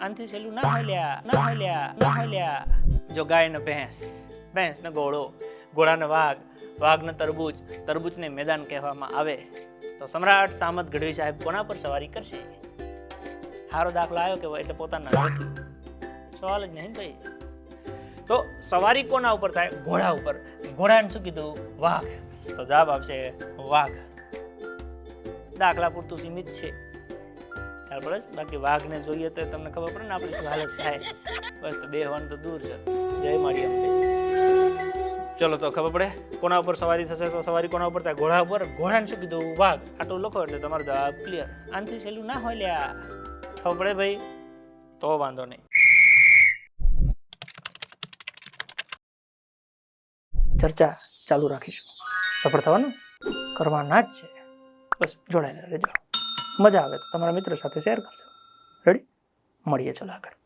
આનથી સહેલું ના હલ્યા લ્યા ના હલ્યા ના હલ્યા. જો ગાય ને ભેંસ ભેંસ ને ઘોડો, ઘોડાને વાઘ વાઘને તરબૂચ, તરબૂચને મેદાન કહેવામાં આવે, તો સમ્રાટ સામત ગઢવી સાહેબ કોના પર સવારી કરશે? સારો દાખલો આવ્યો કે એટલે પોતાના સવાલ જ નહીં ભાઈ. તો સવારી કોના ઉપર થાય? ઘોડા ઉપર. ઘોડાને શું કીધું? વાઘ. તો જવાબ આપશે વાઘ. દાખલા પૂરતું સીમિત છે. ખ્યાલ પડે છે? બાકી વાઘને જોઈએ તો તમને ખબર પડે ને આપણી શું હાલત થાય. બસ બે હોવાનું તો દૂર છે. જય મારી ચલો તો ખબર પડે. કોના ઉપર સવારી થશે તો સવારી કોના ઉપર થાય? ઘોડા ઉપર? ઘોડાને શું કીધું? વાઘ. આટલું લખો એટલે તમારો જવાબ ક્લિયર આનાથી સહેલું ના હોય લ્યા. ખબર પડે ભાઈ? તો વાંધો નહીં. ચર્ચા ચાલુ રાખીશું. સફળ થવાનું? કરવાના જ છે. બસ જોડાયેલા રહેજો. મજા આવે તો તમારા મિત્રો સાથે શેર કરજો. રેડી મળીએ ચલો આગળ.